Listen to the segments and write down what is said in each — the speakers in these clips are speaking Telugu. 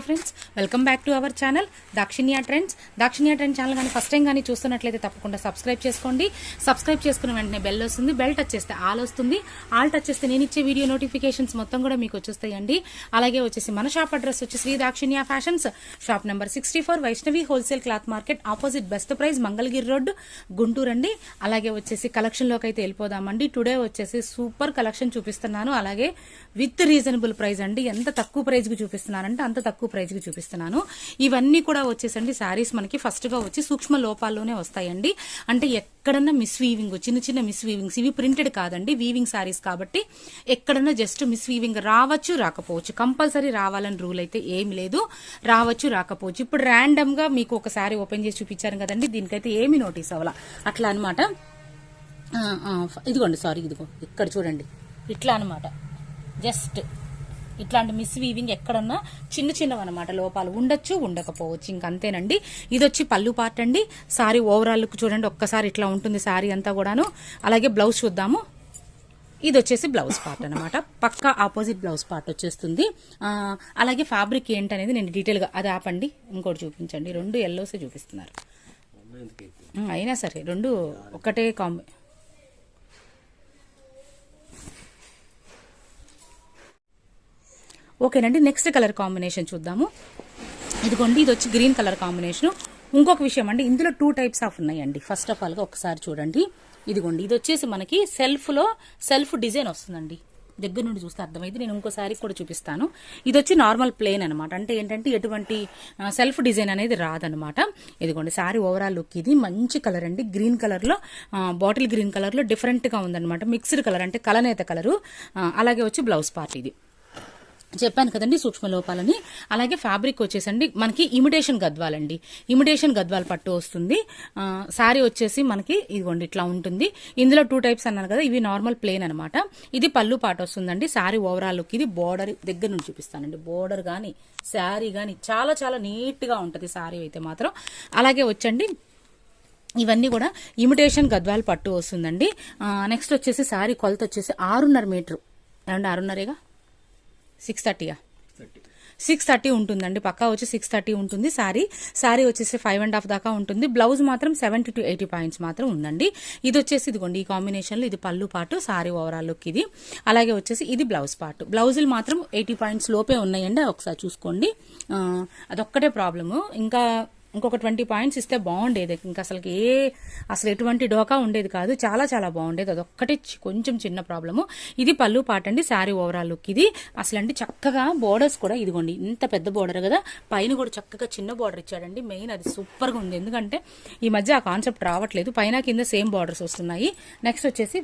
Hi friends welcome back to our channel Dakshinya trends. Dakshinya trend channel కానీ ఫస్ట్ టైం కానీ చూస్తున్నట్లయితే తప్పకుండా సబ్స్క్రైబ్ చేసుకోండి. సబ్స్క్రైబ్ చేసుకున్న వెంటనే బెల్ వస్తుంది బెల్ టచ్ చేస్తే ఆల్ వస్తుంది. ఆల్ టచ్ చేస్తే నేను ఇచ్చే వీడియో నోటిఫికేషన్స్ మొత్తం కూడా మీకు వచ్చేస్తాయండి. అలాగే వచ్చేసి మన షాప్ అడ్రస్ వచ్చి Sri Dakshinya fashions shop number sixty four Vaishnavi wholesale cloth market opposite best price Mangalagiri road Guntur అండి. అలాగే వచ్చేసి కలెక్షన్లోకి అయితే వెళ్ళిపోదామండి. టుడే వచ్చేసి సూపర్ కలెక్షన్ చూపిస్తున్నాను. అలాగే విత్ రీజనబుల్ ప్రైస్ అండి. ఎంత తక్కువ ప్రైస్కి చూపిస్తున్నానంటే అంత తక్కువ ప్రైస్కి చూపిస్తున్నాను. ఇవన్నీ కూడా వచ్చేసండి శారీస్ మనకి ఫస్ట్గా వచ్చి సూక్ష్మ లోపాల్లోనే వస్తాయండి. అంటే ఎక్కడన్నా మిస్ వీవింగ్ చిన్న చిన్న మిస్ వీవింగ్స్ ఇవి ప్రింటెడ్ కాదండి వీవింగ్ శారీస్ కాబట్టి ఎక్కడన్నా జస్ట్ మిస్ వీవింగ్ రావచ్చు రాకపోవచ్చు. కంపల్సరీ రావాలని రూల్ అయితే ఏమి లేదు రావచ్చు రాకపోవచ్చు. ఇప్పుడు ర్యాండమ్గా మీకు ఒక శారీ ఓపెన్ చేసి చూపించాను కదండి దీనికైతే ఏమి నోటీస్ అవ్వాల. అట్లా అనమాట ఇదిగోండి సారీ ఇదిగో ఇక్కడ చూడండి. ఇట్లా అనమాట జస్ట్ ఇట్లాంటి మిస్ వీవింగ్ ఎక్కడన్నా చిన్న చిన్నవి అనమాట లోపాలు ఉండొచ్చు ఉండకపోవచ్చు. ఇంకంతేనండి ఇది వచ్చి పళ్ళు పార్ట్ అండి. సారీ ఓవరాల్ లుక్ చూడండి. ఒక్కసారి ఇట్లా ఉంటుంది సారీ అంతా కూడాను. అలాగే బ్లౌజ్ చూద్దాము. ఇది వచ్చేసి బ్లౌజ్ పార్ట్ అనమాట పక్కా ఆపోజిట్ బ్లౌజ్ పార్ట్ వచ్చేస్తుంది. అలాగే ఫ్యాబ్రిక్ ఏంటనేది నేను డీటెయిల్గా అది ఆపండి. ఇంకోటి చూపించండి. రెండు ఎల్లోసే చూపిస్తున్నారు. అయినా సరే రెండు ఒకటే కాంబి ఓకేనండి నెక్స్ట్ కలర్ కాంబినేషన్ చూద్దాము. ఇదిగోండి ఇది వచ్చి గ్రీన్ కలర్ కాంబినేషన్ ఇంకొక విషయం అండి ఇందులో టూ టైప్స్ ఆఫ్ ఉన్నాయండి. ఫస్ట్ ఆఫ్ ఆల్గా ఒకసారి చూడండి. ఇదిగోండి ఇది వచ్చేసి మనకి సెల్ఫ్లో సెల్ఫ్ డిజైన్ వస్తుందండి. దగ్గర నుండి చూస్తే అర్థమైంది నేను ఇంకోసారి కూడా చూపిస్తాను. ఇది వచ్చి నార్మల్ ప్లేన్ అనమాట అంటే ఏంటంటే ఎటువంటి సెల్ఫ్ డిజైన్ అనేది రాదనమాట ఇదిగోండి సారీ ఓవరాల్ లుక్ ఇది. మంచి కలర్ అండి. గ్రీన్ కలర్లో బాటిల్ గ్రీన్ కలర్లో డిఫరెంట్గా ఉందన్నమాట. మిక్స్డ్ కలర్ అంటే కలనేత కలరు అలాగే వచ్చి బ్లౌజ్ పార్ట్ ఇది. చెప్పాను కదండి సూక్ష్మ లోపాలని. అలాగే ఫ్యాబ్రిక్ వచ్చేసండి మనకి ఇమిటేషన్ గద్వాలండి. ఇమిటేషన్ గద్వాల పట్టు వస్తుంది. శారీ వచ్చేసి మనకి ఇదిగోండి ఇట్లా ఉంటుంది. ఇందులో టూ టైప్స్ అన్నాను కదా ఇవి నార్మల్ ప్లేన్ అనమాట ఇది పళ్ళు పాట వస్తుందండి. శారీ ఓవరాల్ లుక్ ఇది బోర్డర్ దగ్గర నుంచి చూపిస్తానండి. బోర్డర్ కానీ శారీ కానీ చాలా చాలా నీట్గా ఉంటుంది శారీ అయితే మాత్రం. అలాగే వచ్చండి ఇవన్నీ కూడా ఇమిటేషన్ గద్వాల పట్టు వస్తుందండి. నెక్స్ట్ వచ్చేసి శారీ కొలత వచ్చేసి ఆరున్నర మీటర్. ఏమండి ఆరున్నరేగా? సిక్స్ థర్టీయా సిక్స్ థర్టీ. ఉంటుందండి. పక్కా వచ్చి సిక్స్ థర్టీ ఉంటుంది సారీ. సారీ వచ్చేసి ఫైవ్ అండ్ హాఫ్ దాకా ఉంటుంది. బ్లౌజ్ మాత్రం సెవెంటీ టు ఎయిటీ పాయింట్స్ మాత్రం ఉందండి. ఇది వచ్చేసి ఇదిగోండి ఈ కాంబినేషన్లో ఇది పళ్ళు పాటు సారీ ఓవరాల్ లుక్ ఇది. అలాగే వచ్చేసి ఇది బ్లౌజ్ పార్ట్ బ్లౌజులు మాత్రం ఎయిటీ పాయింట్స్ లోపే ఉన్నాయండి. ఒకసారి చూసుకోండి. అదొక్కటే ప్రాబ్లము. ఇంకా ఇంకొక ట్వంటీ పాయింట్స్ ఇస్తే బాగుండేది. ఇంకా అసలు ఏ అసలు ఎటువంటి డోకా ఉండేది కాదు. చాలా చాలా బాగుండేది. అదొక్కటే చి- కొంచెం చిన్న ప్రాబ్లము. ఇది పళ్ళు పాట అండి శారీ ఓవరాల్ లుక్ ఇది. అసలు అంటే చక్కగా బోర్డర్స్ కూడా ఇదిగోండి ఇంత పెద్ద బోర్డర్ కదా. పైన కూడా చక్కగా చిన్న బోర్డర్ ఇచ్చాడండి. మెయిన్ అది సూపర్గా ఉంది. ఎందుకంటే ఈ మధ్య ఆ కాన్సెప్ట్ రావట్లేదు. పైన కింద సేమ్ బార్డర్స్ వస్తున్నాయి. నెక్స్ట్ వచ్చేసి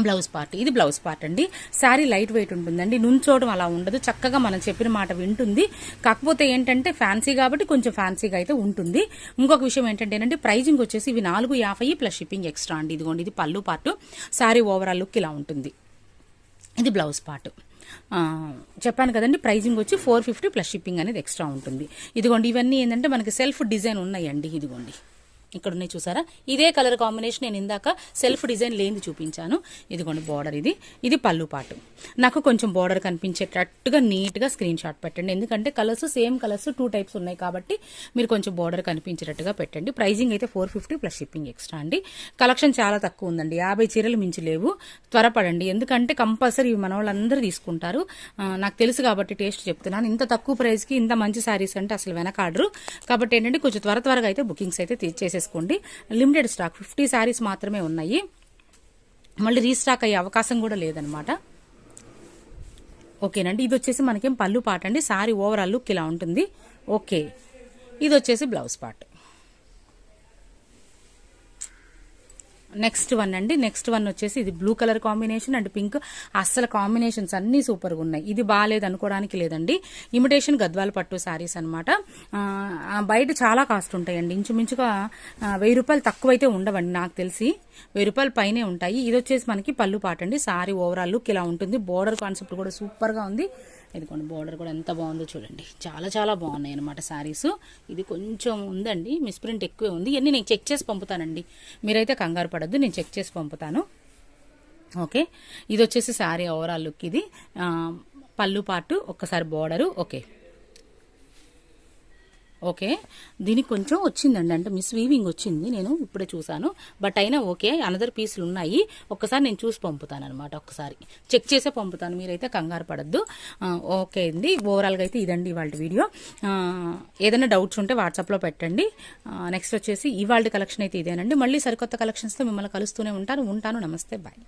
బ్లౌజ్ పార్ట్. ఇది బ్లౌజ్ పార్ట్ అండి. శారీ లైట్ వెయిట్ ఉంటుందండి. నుంచోవడం అలా ఉండదు. చక్కగా మనం చెప్పిన మాట వింటుంది. కాకపోతే ఏంటంటే ఫ్యాన్సీ కాబట్టి కొంచెం ఫ్యాన్సీగా అయితే ఉంటుంది. ఇంకొక విషయం ఏంటంటే ఏంటంటే ప్రైజింగ్ వచ్చేసి ఇవి నాలుగు యాభై ప్లస్ షిప్పింగ్ ఎక్స్ట్రా అండి. ఇదిగోండి ఇది పళ్ళు పార్ట్. శారీ ఓవరాల్ లుక్ ఇలా ఉంటుంది. ఇది బ్లౌజ్ పార్ట్. చెప్పాను కదండి ప్రైజింగ్ వచ్చి ఫోర్ ఫిఫ్టీ ప్లస్ షిప్పింగ్ అనేది ఎక్స్ట్రా ఉంటుంది. ఇదిగోండి ఇవన్నీ ఏంటంటే మనకి సెల్ఫ్ డిజైన్ ఉన్నాయండి. ఇదిగోండి. ఇక్కడ ఉన్నాయి చూసారా? ఇదే కలర్ కాంబినేషన్ నేను ఇందాక సెల్ఫ్ డిజైన్ లేనిది చూపించాను. ఇదిగోండి బార్డర్ ఇది. ఇది పళ్ళు పాటు. నాకు కొంచెం బార్డర్ కనిపించేటట్టుగా నీట్గా స్క్రీన్ షాట్ పెట్టండి. ఎందుకంటే colours same colours two types ఉన్నాయి కాబట్టి మీరు కొంచెం బార్డర్ కనిపించేటట్టుగా పెట్టండి. ప్రైజింగ్ అయితే four fifty plus shipping extra అండి. కలెక్షన్ చాలా తక్కువ ఉందండి. యాభై చీరలు మించి లేవు. త్వరపడండి. ఎందుకంటే కంపల్సరీ మన వాళ్ళందరూ తీసుకుంటారు. నాకు తెలుసు కాబట్టి టేస్ట్ చెప్తున్నాను. ఇంత తక్కువ ప్రైస్కి ఇంత మంచి శారీస్ అంటే అసలు వెనకాడరు. కాబట్టి ఏంటంటే కొంచెం త్వర త్వరగా అయితే బుకింగ్స్ అయితే తీ- చేసుకోండి లిమిటెడ్ స్టాక్ ఫిఫ్టీ శారీస్ మాత్రమే ఉన్నాయి. మళ్ళీ రీస్టాక్ అయ్యే అవకాశం కూడా లేదనమాట. ఓకేనండి ఇది వచ్చేసి మనకేం పళ్ళు పాట అండి. సారీ ఓవరాల్ లుక్ ఇలా ఉంటుంది. ఓకే ఇది వచ్చేసి బ్లౌజ్ పార్ట్ నెక్స్ట్ వన్ అండి. నెక్స్ట్ వన్ వచ్చేసి ఇది blue colour combination and pink. అస్సలు కాంబినేషన్స్ అన్నీ సూపర్గా ఉన్నాయి. ఇది బాగాలేదు అనుకోవడానికి లేదండి. ఇమిటేషన్ గద్వాల పట్టు శారీస్ అనమాట బయట చాలా కాస్ట్ ఉంటాయండి. ఇంచుమించుగా వెయ్యి రూపాయలు తక్కువైతే ఉండవండి నాకు తెలిసి. వెయ్యి రూపాయల పైనే ఉంటాయి. ఇది వచ్చేసి మనకి పళ్ళు పాట అండి సారీ ఓవరాల్ లుక్ ఇలా ఉంటుంది. బోర్డర్ కాన్సెప్ట్ కూడా సూపర్గా ఉంది. ఇదిగోండి బోర్డర్ కూడా ఎంత బాగుందో చూడండి. చాలా చాలా బాగున్నాయి అనమాట శారీస్ ఇది కొంచెం ఉందండి మిస్ప్రింట్ ఎక్కువే ఉంది. ఇవన్నీ నేను చెక్ చేసి పంపుతానండి. మీరైతే కంగారు పడద్దు నేను చెక్ చేసి పంపుతాను. ఓకే? ఇది వచ్చేసి శారీ ఓవరాల్ లుక్ ఇది. పళ్ళు పాటు ఒక్కసారి బోర్డరు ఓకే. ఓకే. దీనికి కొంచెం వచ్చిందండి. అంటే మిస్ వీవింగ్ వచ్చింది. నేను ఇప్పుడే చూసాను బట్ అయినా ఓకే. అనదర్ పీసులు ఉన్నాయి ఒక్కసారి నేను చూసి పంపుతాను అనమాట ఒక్కసారి. చెక్ చేసే పంపుతాను. మీరైతే కంగారు పడద్దు. ఓకే అండి. ఓవరాల్గా అయితే ఇదండి ఇవాళ వీడియో. ఏదైనా డౌట్స్ ఉంటే వాట్సాప్లో పెట్టండి. నెక్స్ట్ వచ్చేసి ఇవాళ కలెక్షన్ అయితే ఇదేనండి. మళ్ళీ సరికొత్త కలెక్షన్స్తో మిమ్మల్ని కలుస్తూనే ఉంటాను. ఉంటాను. నమస్తే. బాయ్.